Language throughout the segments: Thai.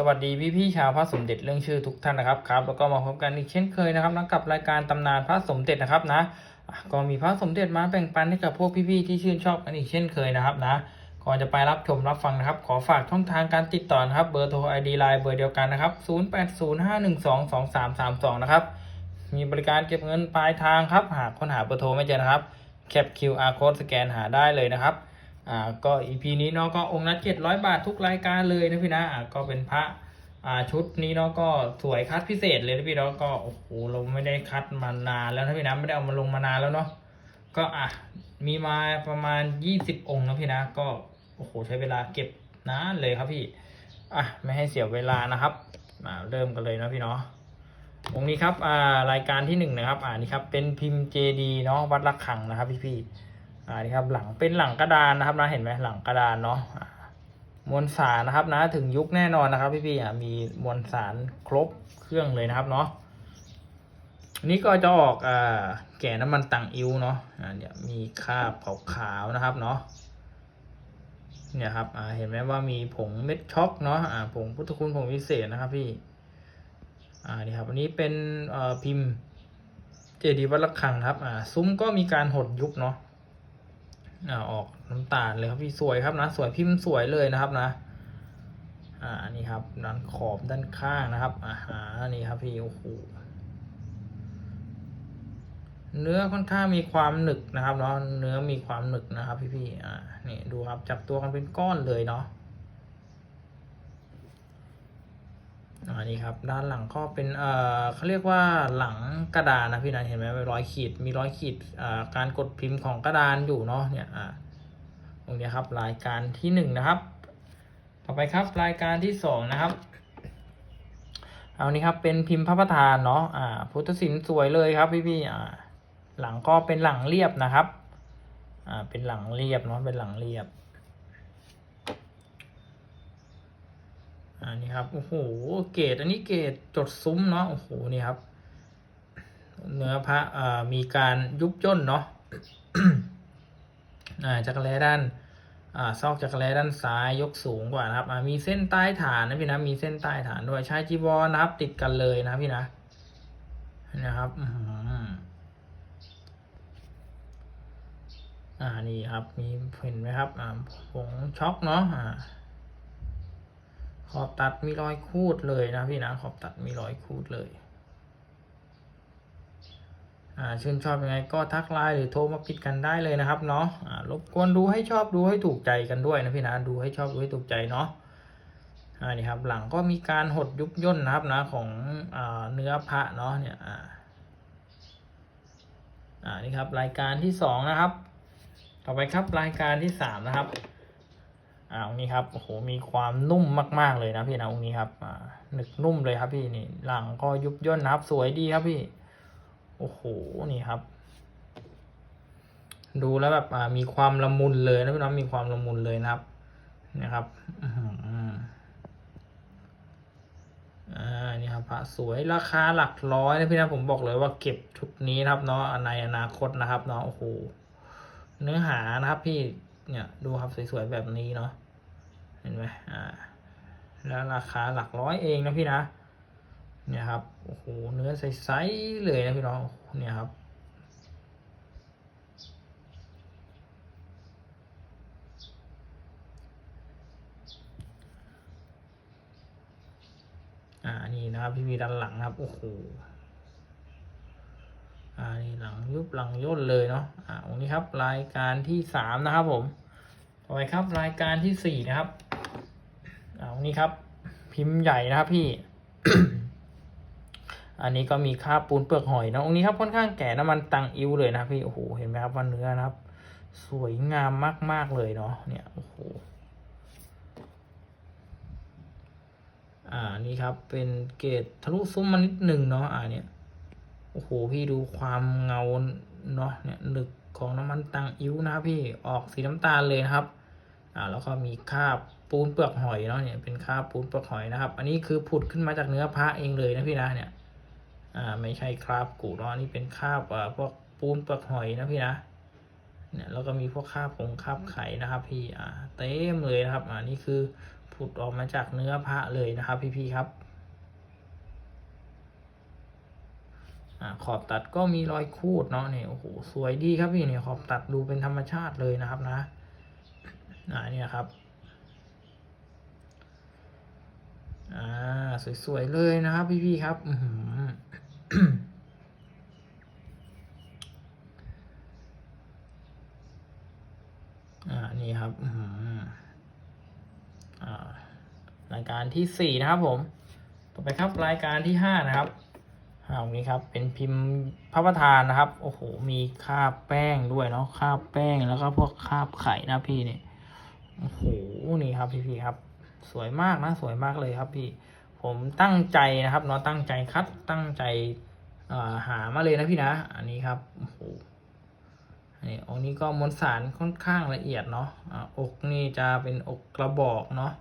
สวัสดีพี่พี่ๆชาวพระสมเด็จเรื่องชื่อทุกท่านนะครับครับแล้วก็มาพบกันอีกเช่นเคยนะครับนะกับรายการตำนานพระสมเด็จนะครับนะก็มีพระสมเด็จมาแบ่งปันให้กับพวกพี่ๆที่ชื่นชอบกันอีกเช่นเคยนะครับนะก่อนจะไปรับชมรับฟังนะครับ ขอฝากช่องทางการติดต่อนะครับเบอร์โทร ID ไลน์เบอร์เดียวกันนะครับ 0805122332 นะครับมีบริการเก็บเงินปลายทางครับหากค้นหาเบอร์โทรไม่เจอนะครับแคป QR code สแกนหาได้เลยนะครับ อ่าก็ EP นี้เนาะก็องค์ละ700บาททุกรายการเลยนะพี่นะอ่าก็เป็นพระอ่าชุดนี้เนาะก็สวยคัดพิเศษเลยนะพี่เนาะก็โอ้โหเราไม่ได้คัดมานานแล้วนะพี่นะไม่ได้เอามาลงมานานแล้วเนาะก็อะมีมาประมาณ20องค์นะพี่นะก็โอ้โหใช้เวลาเก็บนานเลยครับพี่อะไม่ให้เสียเวลานะครับมาเริ่มกันเลยนะพี่เนาะองค์นี้ครับอ่ารายการที่หนึ่งนะครับ อ่านี่ครับเป็นพิมพ์เจดีเนาะวัดระฆังนะครับพี่พี่ อ่านี่ครับหลังเป็นหลังกระดานนะครับนะเห็นไหมหลังกระดานเนาะมวลสารนะครับนะถึงยุคแน่นอนนะครับพี่ๆอ่มีมวลสารครบเครื่องเลยนะครับเนาะอันนี้ก็จะออกอ่าแก่น้ำมันตังอิวเนาะอ่าเนี่ยมีคราบขาวๆนะครับเนาะเนี่ยครับอ่าเห็นไหมว่ามีผงเม็ดช็อกเนาะอ่าผงพุทธคุณผงวิเศษนะครับพี่อ่านี่ครับอันนี้เป็นเอ่อพิมพ์เจดีย์วัดระฆังครับอ่าซุ้มก็มีการหดยุบเนาะ อ่าออกน้ำตาลเลยครับพี่สวยครับนะสวยพิมพ์สวยเลยนะครับนะ อ่านี่ครับด้านขอบด้านข้างนะครับอ่านี่ครับพี่โอ้โหเนื้อค่อนข้างมีความหนึกนะครับเนาะเนื้อมีความหนึกนะครับพี่พี่ๆอ่านี่ดูครับจับตัวกันเป็นก้อนเลยเนาะ อ่านี่ครับด้านหลังก็เป็นเอ่อเขาเรียกว่าหลังกระดานนะพี่นะเห็นไหมเป็นรอยขีดมีรอยขีดอ่าการกดพิมพ์ของกระดานอยู่เนาะเนี่ยอ่าตรงนี้ครับรายการที่หนึ่งนะครับ ต่อไปครับรายการที่สองนะครับเอานี้ครับเป็นพิมพ์พระประธานเนาะอ่าพุทธศิลป์สวยเลยครับพี่พี่อ่าหลังก็เป็นหลังเรียบนะครับอ่าเป็นหลังเรียบเนาะเป็นหลังเรียบ อ่านี่ครับ โอ้โห เกรดอันนี้เกรดจดซุ้มเนาะ โอ้โห นี่ครับ เนื้อพระอ่ามีการยุบย่นเนาะอ่าจักรแลด้านอ่าซอกจักรแลด้านซ้ายยกสูงกว่านะครับอ่ามีเส้นใต้ฐานนะพี่นะ มีเส้นใต้ฐานด้วย ใช้จีวรนะครับ ติดกันเลยนะพี่นะ นะครับอ่า นี่ครับ มีเห็นไหมครับอ่าผงช็อกเนาะ อ่า ขอบตัดมีรอยคูดเลยนะพี่นะขอบตัดมีรอยคูดเลยอ่าชื่นชอบยังไงก็ทักไลน์หรือโทรมาปิดกันได้เลยนะครับเนาะอ่ารบกวนดูให้ชอบดูให้ถูกใจกันด้วยนะพี่นะดูให้ชอบดูให้ถูกใจเนาะอ่านี่ครับหลังก็มีการหดยุบย่นนะครับนะของอ่าเนื้อพระเนาะเนี่ยอ่าอ่านี่ครับรายการที่สองนะครับ ต่อไปครับรายการที่สามนะครับ อ่าองนี้ครับโอ้โหมีความนุ่มมาก ๆเลยนะพี่นะองค์นี้ครับอ่าหนึกนุ่มเลยครับพี่นี่หลังก็ยุบย่นนะครับ สวยดีครับพี่โอ้โหนี่ครับ ดูแล้วแบบอ่ามีความละมุนเลยนะพี่น้องมีความละมุนเลยนะครับนะครับอ่านี่ครับพระสวยราคาหลักร้อยนะพี่นะผมบอกเลยว่าเก็บชุดนี้นะครับเนาะในอนาคตนะครับเนาะโอ้โหเนื้อหานะครับพี่ เนี่ยดูครับสวยๆแบบนี้เนาะเห็นไหมอ่าแล้วราคาหลักร้อยเองนะพี่นะ เนี่ยครับโอ้โหเนื้อใสๆเลยนะพี่น้องเนี่ยครับอ่านี่นะครับพี่มีด้านหลังครับโอ้โห อ่านี่หลังยุบหลังย่นเลยเนาะอ่าตรงนี้ครับรายการที่สามนะครับผมต่อไปครับรายการที่สี่นะครับอ่าตรงนี้ครับ พิมพ์ใหญ่นะครับพี่ อันนี้ก็มีค่าปูนเปลือกหอยนะองค์นี้ครับค่อนข้างแก่น้ำมันตังอิ้วเลยนะพี่โอ้โหเห็นไหมครับว่าเนื้อนะครับ สวยงามมาก ๆเลยเนาะเนี่ยโอ้โหอ่านี่ครับเป็นเกรดทะลุซุ้มมานิดหนึ่งเนาะอ่าเนี่ย อ้โหพี่ดูความเงาเนาะเนี่ยหนึกของน้ำมันตังอิ้วนะครับพี่ออกสีน้ำตาลเลยนะครับอ่าแล้วก็มีคราบปูนเปลือกหอยเนาะเนี่ยเป็นคราบปูนเปลือกหอยนะครับ อันนี้คือผุดขึ้นมาจากเนื้อพระเองเลยนะพี่นะเนี่ยอ่าไม่ใช่คราบกูเนาะนี่เป็นคราบอ่าพวกปูนเปลือกหอยนะพี่นะเนี่ยแล้วก็มีพวกคราบผงคราบไข่นะครับ พี่อ่าเต็มเลยนะครับอ่านี่คือผุดออกมาจากเนื้อพระเลยนะครับ พี่ๆครับ อาขอบตัดก็มีรอยคูดเนาะเนี่ยโอ้โหสวยดีครับพี่เนี่ยขอบตัดดูเป็นธรรมชาติเลยนะครับนะอ่าเนี่ยครับอ่าสวยๆเลยนะครับพี่ๆครับอือ่านี่ครับอือหืออ่ารายการที่สี่นะครับผม ต่อไปครับรายการที่ห้านะครับ อ่างนี้ครับ เป็นพิมพ์พระประธานนะครับ โอ้โห มีคาบแป้งด้วยเนาะคาบแป้งแล้วก็พวกคาบไข่นะพี่เนี่ยโอ้โหนี่ครับพี่ๆครับ สวยมากนะ สวยมากเลยครับพี่ ผมตั้งใจนะครับเนาะตั้งใจคัดตั้งใจาหามาเลยนะพี่นะ อันนี้ครับโอ้โหอันนี้องนี้ก็มวลสารค่อนข้างละเอียดเนาะออกนี่จะเป็นอกกระบอกเนาะ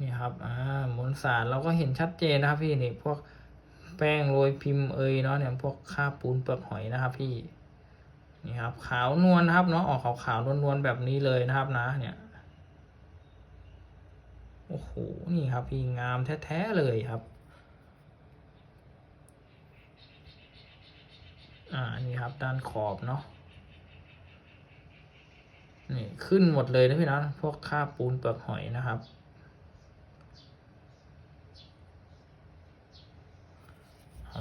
นี่ครับอ่ามวลสารเราก็เห็นชัดเจนนะครับพี่นี่พวกแป้งโรยพิมพ์เอยเนาะเนี่ยพวกคราบปูนเปลือกหอยนะครับพี่นี่ครับขาวนวลนะครับเนาะออกขาวขาวนวลๆแบบนี้เลยนะครับนะ เนี่ยโอ้โหนี่ครับพี่งามแท้ๆเลยครับอ่านี่ครับด้านขอบเนาะนี่ขึ้นหมดเลยนะพี่นะพวกคราบปูนเปลือกหอยนะครับ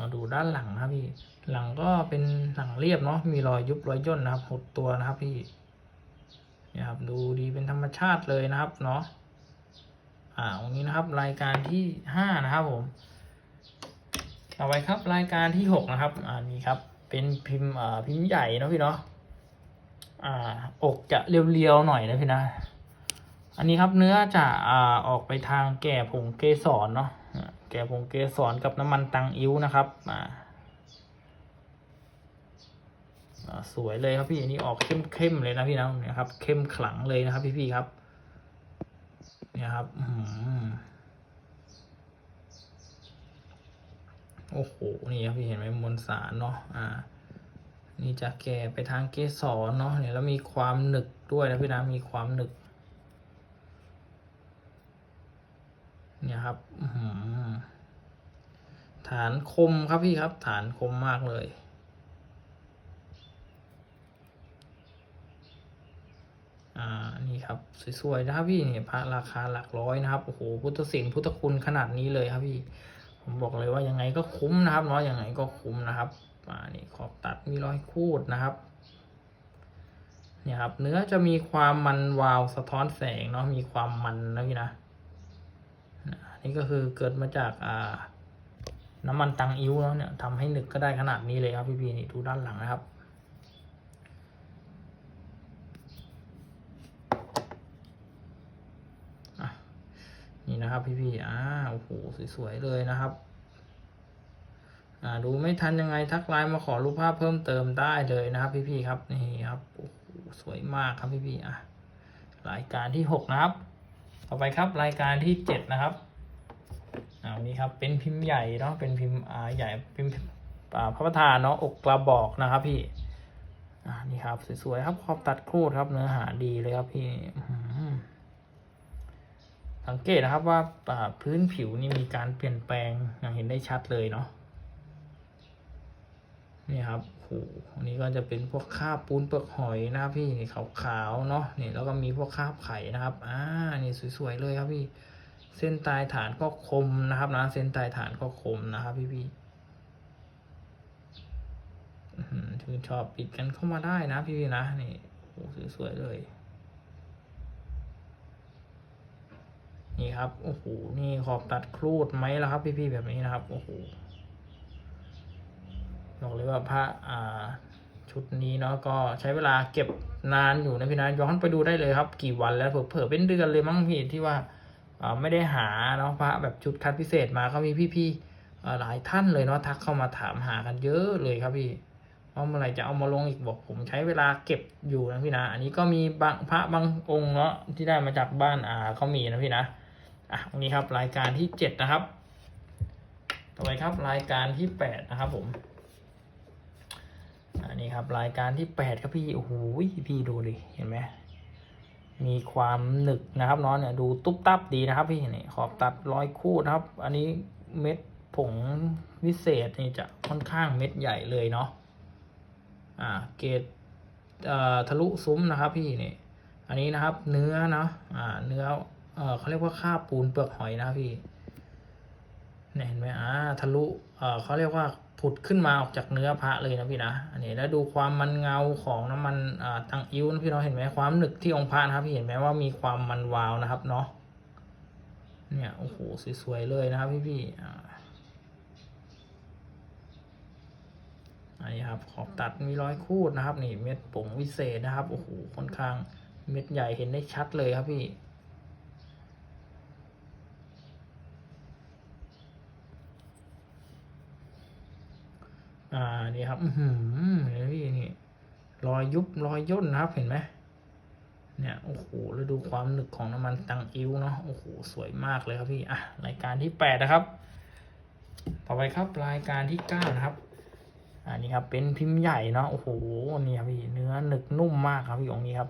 มาดูด้านหลังนะพี่ หลังก็เป็นหลังเรียบเนาะ มีรอยยุบรอยย่นนะครับหดตัวนะครับพี่นี่ครับดูดีเป็นธรรมชาติเลยนะครับเนาะ อ่าวันนี้นะครับรายการที่ห้านะครับผม ต่อไปครับรายการที่หกนะครับ อ่านี่ครับ เป็นพิมพ์อ่าพิมพ์ใหญ่เนาะพี่เนาะ อ่า อกจะเรียวๆหน่อยนะพี่นะ อันนี้ครับเนื้อจะอ่าออกไปทางแก่ผงเกสรเนาะ แก่ผงเกสรกับน้ำมันตังอิ้วนะครับอ่าสวยเลยครับพี่อันนี้ออกเข้มๆเลยนะพี่นะเนี่ยครับ เข้มขลังเลยนะครับ พี่ๆครับ เนี่ยครับอืมโอ้โหนี่ครับพี่เห็นไหมมวลสารเนาะอ่า นี่จะแก่ไปทางเกสรเนาะเนี่ยแล้วมีความหนึกด้วยนะพี่นะมีความหนึกเนี่ยครับ อืมานคมครับพี่ครับ ฐานคมมากเลย อ่า นี่ครับ สวยๆนะครับพี่เนี่ยพระราคาหลักร้อยนะครับ โอ้โห พุทธศิลป์พุทธคุณขนาดนี้เลยครับพี่ ผมบอกเลยว่ายังไงก็คุ้มนะครับเนาะยังไงก็คุ้มนะครับ อ่า นี่ขอบตัดมีรอยคูดนะครับเนี่ยครับเนื้อจะมีความมันวาวสะท้อนแสงเนาะมีความมันนะพี่นะนะนี่ก็คือเกิดมาจากอ่า น้ำมันตังอิ้วเนาะเนี่ยทำให้หนึกก็ได้ขนาดนี้เลยครับพี่พีนี่ดูด้านหลังนะครับนี่นะครับพี่พี่อ่าโอ้โหสวยๆเลยนะครับ อ่าดูไม่ทันยังไงทักไลน์มาขอรูปภาพเพิ่มเติมได้เลยนะครับ พี่พี่ครับนี่ครับโอ้โหสวยมากครับพี่พี่อะรายการที่หกนะครับ ต่อไปครับรายการที่เจ็ดนะครับ อ่าวันนี้ครับเป็นพิมพ์ใหญ่เนาะเป็นพิมพ์อ่าใหญ่พิมพ์อ่าพระประธานเนาะอกกระบอกนะครับพี่อ่านี่ครับสวยๆครับขอบตัดโคตรครับเนื้อหาดีเลยครับพี่สังเกตนะครับว่าพื้นผิวนี่มีการเปลี่ยนแปลงอย่างเห็นได้ชัดเลยเนาะนี่ครับโอ้โหอันนี้ก็จะเป็นพวกคราบปูนเปลือกหอยนะครับพี่นี่ขาวๆเนาะนี่แล้วก็มีพวกคราบไข่นะครับอ่านี่สวยๆเลยครับพี่ เส้นตายฐานก็คมนะครับนะเส้นตายฐานก็คมนะครับพี่พี่ชื่นชอบปิดกันเข้ามาได้นะพี่พี่นะนี่โอ้โหสวยๆเลย นี่ครับโอ้โหนี่ขอบตัดครูดไหมล่ะครับ พี่พี่แบบนี้นะครับโอ้โหบอกเลยว่าพระอ่าชุดนี้เนาะก็ใช้เวลาเก็บนานอยู่นะพี่นะย้อนไปดูได้เลยครับ กี่วันแล้วเผลอๆเป็นเดือนเลยมั้งพี่ที่ว่า ไม่ได้หาเนาะพระแบบชุดคัดพิเศษมาก็มีพี่ๆหลายท่านเลยเนาะทักเข้ามาถามหากันเยอะเลยครับพี่ว่าเมื่อไหร่จะเอามาลงอีกบอกผมใช้เวลาเก็บอยู่นะพี่นะ อันนี้ก็มีบางพระบางองค์เนาะที่ได้มาจากบ้านอ่าเขามีนะพี่นะอะวันนี้ครับรายการที่เจ็ดนะครับ ต่อไปครับรายการที่แปดนะครับผมอันนี้ครับรายการที่แปดครับพี่โอ้โหพี่ดูดิเห็นไหม มีความหนึกนะครับเนาะเนี่ยดูตุ๊บตับดีนะครับพี่นี่ขอบตัดร้อยคู่นะครับ อันนี้เม็ดผงวิเศษนี่จะค่อนข้างเม็ดใหญ่เลยเนาะอ่าเกรดเอ่อทะลุซุ้มนะครับพี่นี่อันนี้นะครับเนื้อเนาะอ่าเนื้อเออเขาเรียกว่าข้าวปูนเปลือกหอยนะพี่เนี่ยเห็นไหมอ่าทะลุเออเขาเรียกว่า ผุดขึ้นมาออกจากเนื้อพระเลยนะพี่นะอันนี้แล้วดูความมันเงาของน้ำมันอ่าตังอิ้วนะพี่เนาะเห็นไหมความหนึกที่องค์พระนะครับพี่เห็นไหมว่ามีความมันวาวนะครับเนาะเนี่ยโอ้โหสวยๆเลยนะครับพี่พี่อันนี้ครับขอบตัดมีร้อยคูดนะครับนี่เม็ดผงวิเศษนะครับโอ้โหค่อนข้างเม็ดใหญ่เห็นได้ชัดเลยครับพี่ อ่านี่ครับอือหือเห็นไหมพี่นี่รอยยุบรอยย่นนะครับเห็นไหมเนี่ยโอ้โหแล้วดูความหนึกของน้ำมันตังอิ้วเนาะโอ้โหสวยมากเลยครับพี่อะรายการที่แปดนะครับ ต่อไปครับรายการที่เก้านะครับอันนี้ครับเป็นพิมพ์ใหญ่เนาะโอ้โหนี่ครับพี่เนื้อหนึกนุ่มมากครับพี่องค์นี้ครับ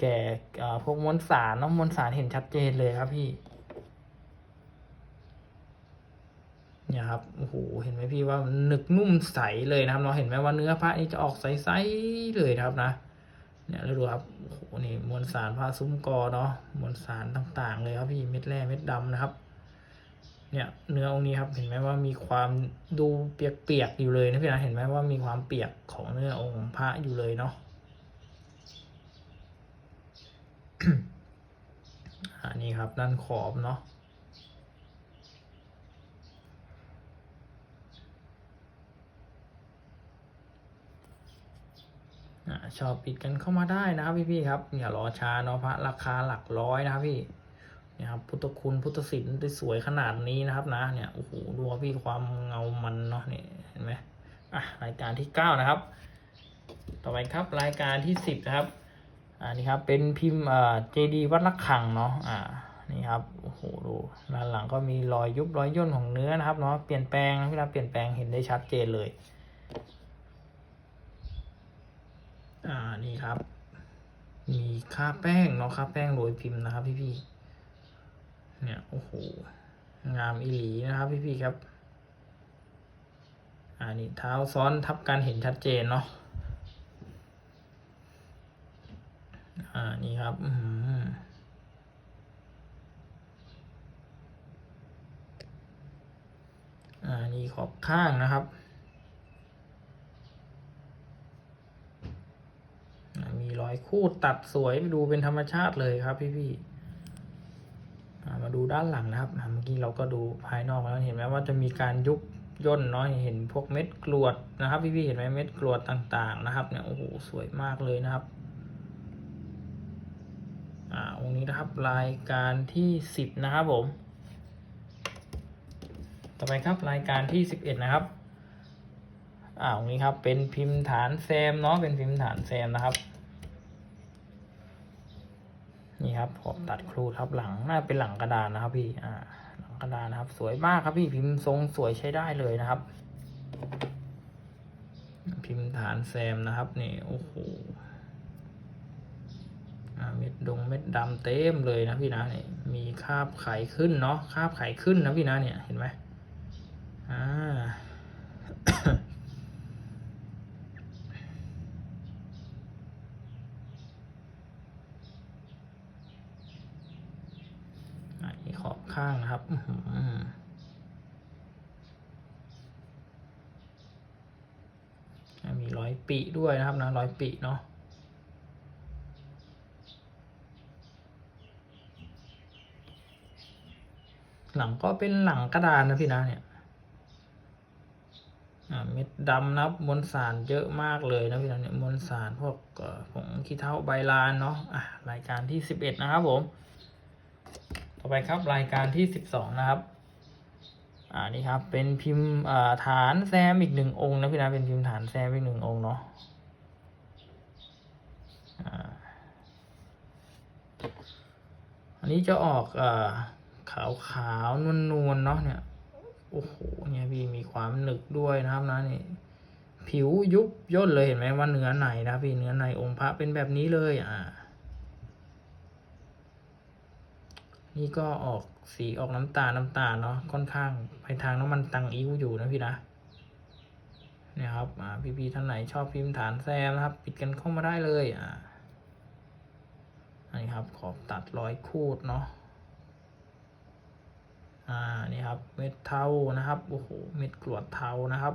แก่เอ่อพวกมวลสารเนาะมวลสารเห็นชัดเจนเลยครับพี่ เนี่ยครับโอ้โหเห็นไหมพี่ว่าหนึกนุ่มใสเลยนะครับเนาะเห็นไหมว่าเนื้อพระนี่จะออกใสๆเลยนะครับนะเนี่ยแล้วดูครับโอ้โหนี่มวลสารพระซุ้มกอเนาะมวลสารต่างๆ เลยครับพี่เม็ดแร่เม็ดดำนะครับ เนี่ยเนื้อองค์นี้ครับเห็นไหมว่ามีความดูเปียกๆอยู่เลยนะพี่นะเห็นไหมว่ามีความเปียกของเนื้อองค์พระอยู่เลยเนาะอันนี้ครับด้านขอบเนาะ ชอบปิดกันเข้ามาได้นะครับพี่ๆครับอย่ารอช้าเนาะพระราคาหลักร้อยนะครับพี่เนี่ยครับพุทธคุณพุทธศิลป์ได้สวยขนาดนี้นะครับนะเนี่ยโอ้โหดูพี่ความเงามันเนาะนี่เห็นไหมอะรายการที่เก้านะครับ ต่อไปครับรายการที่สิบนะครับอ่านี่ครับเป็นพิมพ์อ่าเจดีวัดระฆังเนาะอ่านี่ครับโอ้โหดูด้านหลังก็มีรอยยุบรอยย่นของเนื้อนะครับเนาะเปลี่ยนแปลงนะเวลาเปลี่ยนแปลงเห็นได้ชัดเจนเลย อ่านี่ครับ มีค่าแป้งเนาะค่าแป้งโรยพิมพ์นะครับ พี่ๆเนี่ยโอ้โหงามอีหลีนะครับ พี่ๆครับอ่านี่เท้าซ้อนทับกันเห็นชัดเจนเนาะอ่านี่ครับอืมอ่านี่ขอบข้างนะครับอ่า มีรอยคูดตัดสวยดูเป็นธรรมชาติเลยครับ พี่พี่ๆมาดูด้านหลังนะครับเมื่อกี้เราก็ดูภายนอกแล้วเห็นไหมว่าจะมีการยุบย่นเนาะเห็นพวกเม็ดกรวดนะครับ พี่พี่ๆเห็นไหมเม็ดกรวดต่างๆ นะครับเนี่ยโอ้โหสวยมากเลยนะครับอ่าองค์นี้นะครับรายการที่สิบนะครับผม ต่อไปครับรายการที่สิบเอ็ดนะครับ อ่าองนี้ครับ เป็นพิมพ์ฐานแซมเนาะ เป็นพิมพ์ฐานแซมนะครับ นี่ครับผมตัดครูทับหลังน่าเป็นหลังกระดานนะครับ พี่ อ่า หลังกระดานนะครับ สวยมากครับพี่ พิมพ์ทรงสวยใช้ได้เลยนะครับ พิมพ์ฐานแซมนะครับ นี่ โอ้โหอ่าเม็ดดงเม็ดดำเต็มเลยนะพี่นะเนี่ยมีคาบไขขึ้นเนาะ คาบไขขึ้นนะพี่นะเนี่ย เห็นไหมอ่า อันนี้ ข้างครับอืมีร้อยปีด้วยนะครับนะร้อยปีเนาะหลังก็เป็นหลังกระดานนะพี่นะเนี่ยเม็ดดำนะครับมวลสารเยอะมากเลยนะพี่นะเนี่ยมวลสารพวกเอ่อผงขี้เถ้าใบลานเนาะะรายการที่สิบเอ็ดนะครับผม ต่อไปครับรายการที่สิบสองนะครับอ่านี่ครับ เป็นพิมพ์ฐานแซมอีกหนึ่งองค์นะพี่นะเป็นพิมพ์ฐานแซมอีกหนึ่งองค์เนาะอันนี้จะออกอขาวขาวนวลนวลๆเนาะเนี่ยโอ้โหเนี่ยพี่มีความหนึกด้วยนะครับนะนี่ผิวยุบย่นเลยเห็นไหมว่าเนื้อในนะพี่เนื้อในองค์พระเป็นแบบนี้เลยอ่า นี่ก็ออกสีออกน้ำตาลน้ำตาลเนาะค่อนข้างไปทางน้ำมันตังอิ้วอยู่นะพี่นะเนี่ยครับอ่าพี่ๆท่านไหนชอบพิมพ์ฐานแซมนะครับ ปิดกันเข้ามาได้เลยอ่าอันนี้ครับขอบตัดรอยคูดเนาะอ่านี่ครับเม็ดเทานะครับโอ้โหเม็ดกรวดเทานะครับ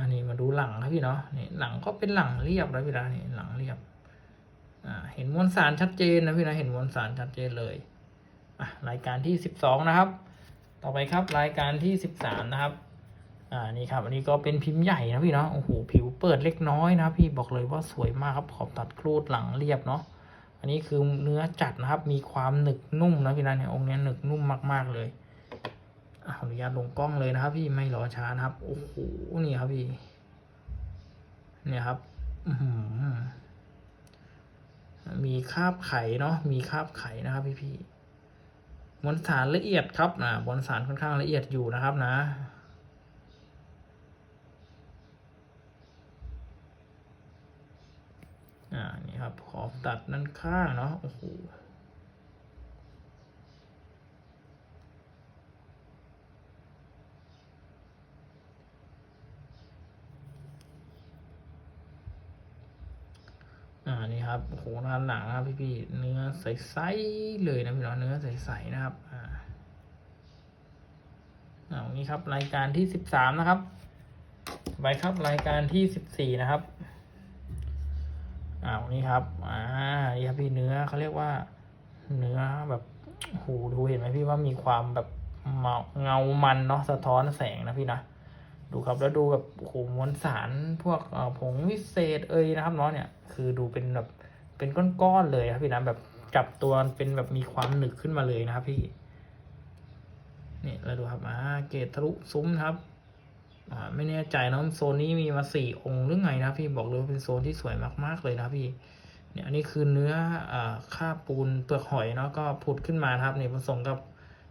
อันนี้มาดูหลังครับพี่เนาะนี่หลังก็เป็นหลังเรียบนะพี่นะนี่หลังเรียบอ่าเห็นมวลสารชัดเจนนะพี่นะเห็นมวลสารชัดเจนเลยอะรายการที่สิบสองนะครับ ต่อไปครับรายการที่สิบสามนะครับอ่านี่ครับอันนี้ก็เป็นพิมพ์ใหญ่นะพี่เนาะโอ้โหผิวเปิดเล็กน้อยนะพี่บอกเลยว่าสวยมากครับขอบตัดครูดหลังเรียบเนาะอันนี้คือเนื้อจัดนะครับ มีความหนึกนุ่มนะพี่นะเนี่ยองค์นี้หนึกนุ่มมาก ๆเลย ขออนุญาตลงกล้องเลยนะครับ พี่ไม่รอช้านะครับ โอ้โหนี่ครับพี่ เนี่ยครับมีคราบไข่เนาะมีคราบไข่นะครับ พี่พี่มวลสารละเอียดครับนะมวลสารค่อนข้างละเอียดอยู่นะครับนะอ่านี่ครับขอบตัดด้นข้างเนาะโอ้โห อ่า นี่ครับ โหด้านหลังนะครับพี่ๆเนื้อใสๆเลยนะพี่น้องเนื้อใสๆนะครับอ่าอ่าวันนี้ครับรายการที่สิบสามนะครับไปครับรายการที่สิบสี่นะครับอ่าวันนี้ครับ อ่า นี่ครับพี่เนื้อเขาเรียกว่า เนื้อแบบโอ้โหดูเห็นไหมพี่ว่ามีความแบบเมาเงามันเนาะสะท้อนแสงนะพี่นะ ดูครับแล้วดูแบบโอ้โหมวลสารพวกผงวิเศษเอ่ยนะครับเนาะเนี่ย คือดูเป็นแบบ เป็นก้อนๆเลยครับพี่นะแบบจับตัวเป็นแบบมีความหนึกขึ้นมาเลยนะครับพี่นี่เราดูครับอ่าเกตทะลุซุ้มครับอ่าไม่แน่ใจนะโซนนี้มีมาสี่องค์หรือไงนะพี่บอกเลยว่าเป็นโซนที่สวยมากๆเลยนะพี่เนี่ยอันนี้คือเนื้ออ่าคาบปูนเปลือกหอยเนาะก็ผุดขึ้นมานครับนี่ผสมกับ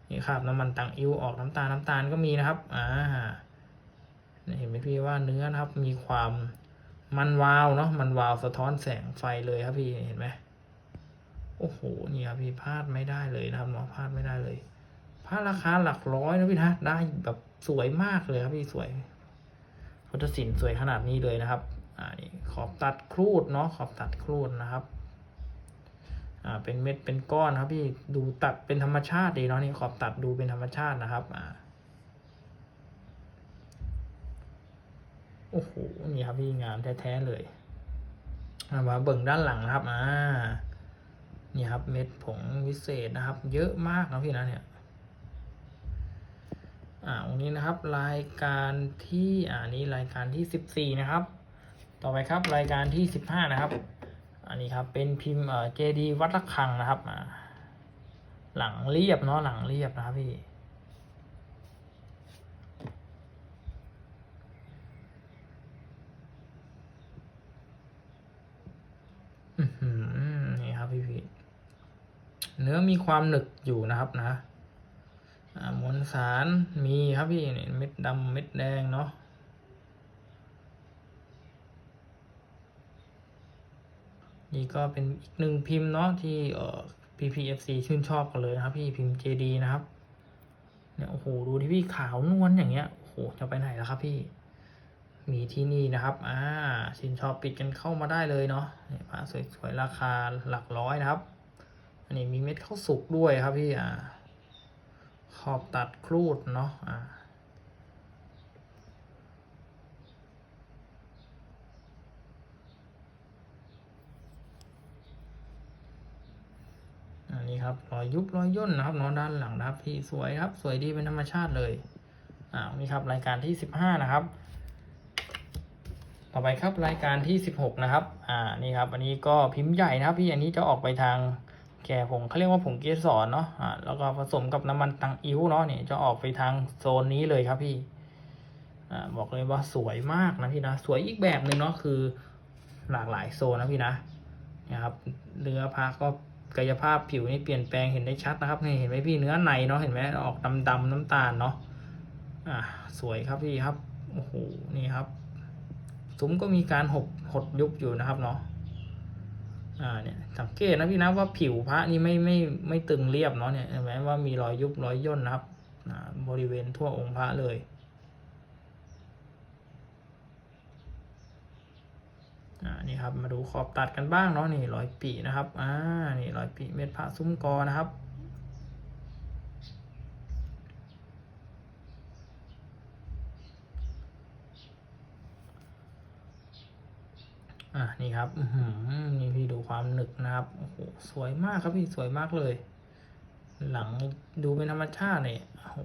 นี่คราบน้ำมันตังอิ้วออกน้ำตาลน้ำตาลก็มีนะครับอ่าเนี่ยเห็นไหมพี่ว่าเนื้อนะครับมีความ มันวาวเนาะมันวาวสะท้อนแสงไฟเลยครับพี่เห็นไหมโอ้โหนี่ครับพี่พลาดไม่ได้เลยนะครับเนาะพลาดไม่ได้เลยผ้าราคาหลักร้อยนะพี่นะได้แบบสวยมากเลยครับพี่สวยพุทธศิลป์สวยขนาดนี้เลยนะครับอ่านี่ขอบตัดครูดเนาะขอบตัดครูดนะครับอ่าเป็นเม็ดเป็นก้อนครับพี่ดูตัดเป็นธรรมชาติดีเนาะนี่ขอบตัดดูเป็นธรรมชาตินะครับอ่า โอ้โหนี่ครับพี่งามแท้ๆเลยมาเบิ่งด้านหลังนะครับ อ่า นี่ครับเม็ดผงวิเศษนะครับ เยอะมากนะพี่นะเนี่ย อ่าวันนี้นะครับ รายการที่อ่านี้รายการที่สิบสี่นะครับ ต่อไปครับรายการที่สิบห้านะครับ อันนี้ครับเป็นพิมพ์เอ่อเจดีวัดระฆังนะครับอ่าหลังเรียบเนาะหลังเรียบนะครับพี่ อื้อหือ นี่ครับพี่พีเนื้อมีความหนึกอยู่นะครับนะมวลสารมีครับพี่นี่เม็ดดำเม็ดแดงเนาะนี่ก็เป็นอีกหนึ่งพิมพ์เนาะที่เอ่อ PPFC ชื่นชอบกันเลยนะครับ พี่พิมพ์ JD นะครับเนี่ยโอ้โหดูที่พี่ขาวนวลอย่างเงี้ยโอ้โหจะไปไหนแล้วครับพี่ มีที่นี่นะครับ อ่าชินชอบปิดกันเข้ามาได้เลยเนาะเนี่ยผ้าสวยๆราคาหลักร้อยนะครับ อันนี้มีเม็ดข้าวสุกด้วยครับพี่ อ่า ขอบตัดครูดเนาะ อ่าอันนี้ครับรอยยุบรอยย่นนะครับเนอนด้านหลังนะครับ พี่สวยครับ สวยดีเป็นธรรมชาติเลยอ่านี่ครับรายการที่สิบห้านะครับ อไปครับรายการที่สิบหกนะครับ อ่า นี่ครับ อันนี้ก็พิมพ์ใหญ่นะครับ พี่อันนี้จะออกไปทางแก่ผงเขาเรียกว่าผงเกสรเนาะ อ่า แล้วก็ผสมกับน้ำมันตังอิ้วเนาะเนี่ยจะออกไปทางโซนนี้เลยครับพี่ อ่า บอกเลยว่าสวยมากนะพี่นะ สวยอีกแบบหนึ่งเนาะ คือหลากหลายโซนนะพี่นะนะครับ เนื้อผ้าก็กายภาพผิวนี่เปลี่ยนแปลงเห็นได้ชัดนะครับนี่เห็นไหมพี่เนื้อในเนาะเห็นไหมออกดำดำน้ำตาลเนาะ อ่า สวยครับพี่ครับ โอ้โห นี่ครับ ซุ้มก็มีการหดหดยุบอยู่นะครับเนาะอ่าเนี่ยสังเกตนะพี่นะว่าผิวพระนี่ไม่ไม่ไม่ตึงเรียบเนาะเนี่ยเห็นไหมว่ามีรอยยุบรอยย่นนะครับอ่าบริเวณทั่วองค์พระเลย อ่า นี่ครับ มาดูขอบตัดกันบ้างเนาะ นี่รอยปีนะครับ อ่า นี่รอยปีเม็ดพระซุ้มกอนะครับ อ่านี่ครับอืนี่พี่ดูความหนึกนะครับโอ้โหสวยมากครับพี่สวยมากเลย หลังดูเป็นธรรมชาติเนี่ยโอ้โห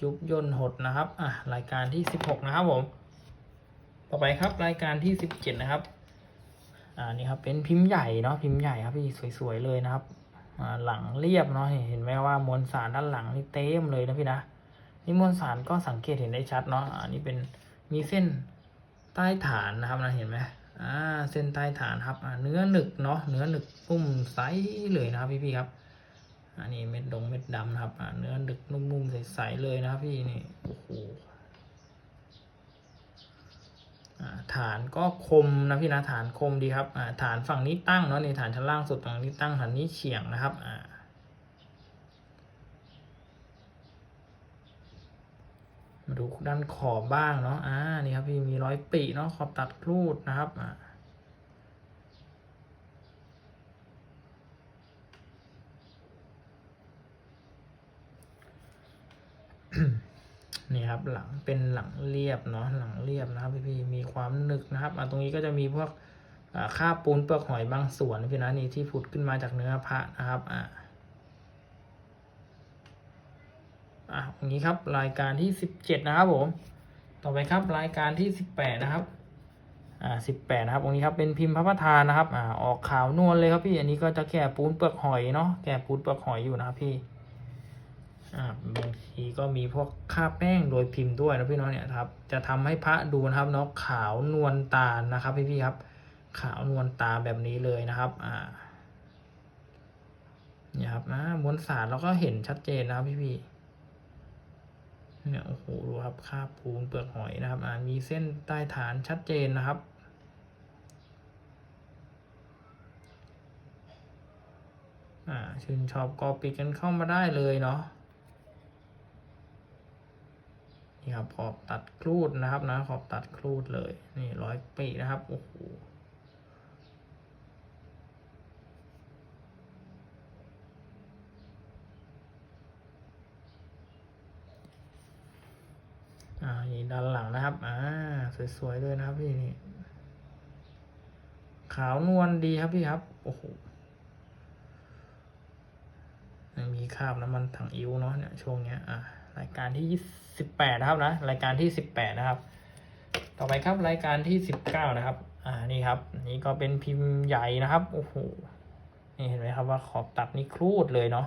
ยุบย่นหดนะครับ อะรายการที่สิบหกนะครับผม ต่อไปครับรายการที่สิบเจ็ดนะครับ อ่านี่ครับเป็นพิมพ์ใหญ่เนาะพิมพ์ใหญ่ครับพี่สวยๆเลยนะครับ อ่าหลังเรียบเนาะเห็นไหมว่ามวลสารด้านหลังนี่เต็มเลยนะพี่นะนี่มวลสารก็สังเกตเห็นได้ชัดเนาะอันนี้เป็นมีเส้น ใต้ฐานนะครับนะเห็นไหมอ่าเส้นใต้ฐานครับอ่าเนื้อหนึกเนาะเนื้อหนึกนุ่มใสเลยนะครับพี่ๆครับอันนี้เม็ดดงเม็ดดำนะครับอ่าเนื้อหนึกนุ่มๆใสๆเลยนะครับพี่นี่โอ้โหฐานก็คมนะพี่นะฐานคมดีครับฐานฝั่งนี้ตั้งเนาะในฐานชั้นล่างสุดฝั่งนี้ตั้งฐานนี้เฉียงนะครับอ่า มาดูด้านขอบบ้างเนาะ อ่า นี่ครับพี่มีร้อยปีเนาะขอบตัดครูดนะครับอ่านี่ครับหลังเป็นหลังเรียบเนาะหลังเรียบนะครับพี่ๆมีความหนึกนะครับอ่าตรงนี้ก็จะมีพวกอ่าปูนเปลือกหอยบางส่วนพี่นะนี่ที่ผุดขึ้นมาจากเนื้อพระนะครับอ่า อะอย่างนี้ครับรายการที่สิบเจ็ดนะครับผม ต่อไปครับรายการที่สิบแปดนะครับอ่าสิบแปดนะครับตรงนี้ครับเป็นพิมพ์พระประธานนะครับอ่าออกขาวนวลเลยครับพี่อันนี้ก็จะแก่ปูนเปลือกหอยเนาะแก่ปูนเปลือกหอยอยู่นะครับพี่อ่าบางทีก็มีพวกค่าบแป้งโดยพิมพ์ด้วยนะพี่น้องเนี่ยครับ จะทำให้พระดูนะครับเนาะขาวนวลตานะครับพี่พี่ครับ ขาวนวลตาแบบนี้เลยนะครับอ่าเนี่ยครับนะมวลสารเราก็เห็นชัดเจนนะครับพี่พี่ เนี่ยโอ้โหดูครับคาบปูนเปลือกหอยนะครับอ่ามีเส้นใต้ฐานชัดเจนนะครับอ่าชื่นชอบก็ปิดกันเข้ามาได้เลยเนาะนี่ครับขอบตัดครูดนะครับนะขอบตัดครูดเลย นี่ร้อยปีนะครับโอ้โห นี่ด้านหลังนะครับ อ่า สวยๆเลยนะครับพี่นี่ ขาวนวลดีครับพี่ครับ โอ้โหมีคราบน้ำมันถังอิ้วเนาะเนี่ยช่วงเนี้ย อ่ารายการที่สิบแปดนะครับนะ รายการที่สิบแปดนะครับ ต่อไปครับรายการที่สิบเก้านะครับ อ่า นี่ครับ นี่ก็เป็นพิมพ์ใหญ่นะครับ โอ้โห นี่เห็นไหมครับว่าขอบตัดนี่ครูดเลยเนาะ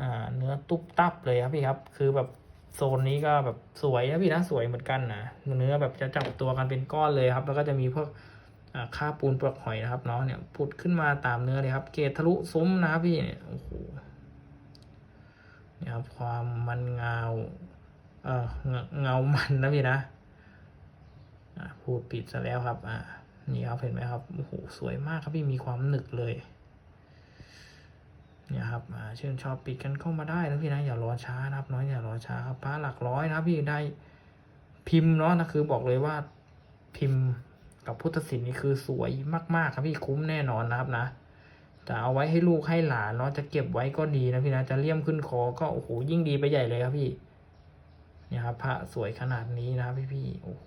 อ่าเนื้อตุ๊บตับเลยครับพี่ครับ คือแบบ โซนนี้ก็แบบสวยนะพี่นะสวยเหมือนกันนะเนื้อแบบจะจับตัวกันเป็นก้อนเลยครับ แล้วก็จะมีพวกอ่าค่าปูนเปลือกหอยนะครับเนาะเนี่ยพุดขึ้นมาตามเนื้อเลยครับ เกรดทะลุซุ้มนะครับพี่เนี่ยโอ้โหนี่ครับความมันเงาเออเงาเงามันนะพี่นะอะพูดปิดซะแล้วครับ อ่านี่ครับเห็นไหมครับโอ้โหสวยมากครับพี่มีความหนึกเลย เนี่ยครับอ่าชื่นชอบปิดกันเข้ามาได้นะพี่นะอย่ารอช้านะครับ น้อยอย่ารอช้าครับพระหลักร้อยนะพี่ได้พิมพ์เนาะนะคือบอกเลยว่าพิมพ์กับพุทธศิลป์นี่คือสวยมากๆ ครับพี่คุ้มแน่นอนนะครับนะจะเอาไว้ให้ลูกให้หลานเนาะจะเก็บไว้ก็ดีนะพี่นะจะเลี่ยมขึ้นคอก็โอ้โหยิ่งดีไปใหญ่เลยครับพี่เนี่ยครับพระสวยขนาดนี้นะพี่พี่โอ้โห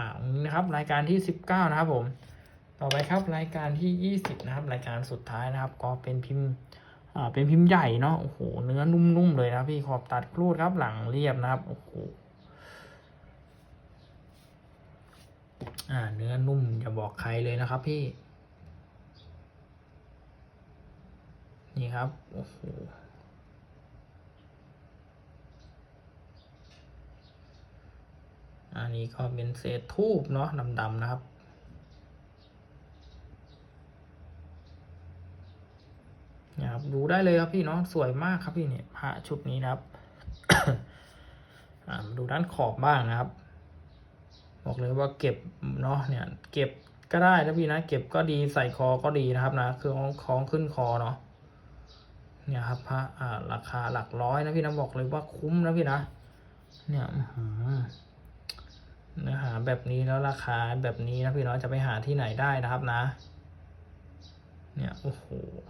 อ่านะครับรายการที่สิบเก้านะครับผมต่อไปครับรายการที่ยี่สิบนะครับ รายการสุดท้ายนะครับ ก็เป็นพิมพ์อ่าเป็นพิมพ์ใหญ่เนาะโอ้โหเนื้อนุ่มๆเลยนะพี่ขอบตัดครูดครับหลังเรียบนะครับโอ้โหอ่าเนื้อนุ่มอย่าบอกใครเลยนะครับพี่ นี่ครับ โอ้โห อันนี้ก็เป็นเศษทูบเนาะดำๆนะครับ นะครับ ดูได้เลยครับพี่เนาะสวยมากครับพี่เนี่ยพระชุดนี้นะครับดูด้านขอบบ้างนะครับ บอกเลยว่าเก็บเนาะเนี่ย เก็บก็ได้นะพี่นะเก็บก็ดีใส่คอก็ดีนะครับนะคือคล้องขึ้นคอเนาะเนี่ยครับพระราคาหลักร้อยนะพี่นะบอกเลยว่าคุ้มนะพี่นะ เนี่ย เนื้อหาแบบนี้แล้วราคาแบบนี้นะพี่เนาะจะไปหาที่ไหนได้นะครับนะ เนี่ยโอ้โห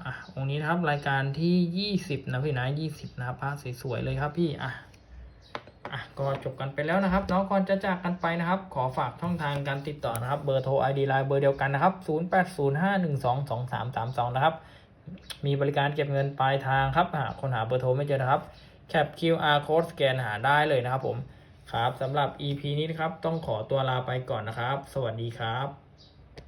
อะองค์นี้นะครับรายการที่ยี่สิบนะพี่นะยี่สิบนะครับพระสวยๆเลยครับพี่อะอะก็จบกันไปแล้วนะครับเนาะก่อนจะจากกันไปนะครับ ขอฝากช่องทางการติดต่อนะครับเบอร์โทร ID ไลน์เบอร์เดียวกันนะครับ 0805122332 นะครับ มีบริการเก็บเงินปลายทางครับหากคนหาเบอร์โทรไม่เจอนะครับแคป QR code สแกนหาได้เลยนะครับผม ครับสำหรับ EP นี้นะครับ ต้องขอตัวลาไปก่อนนะครับ สวัสดีครับ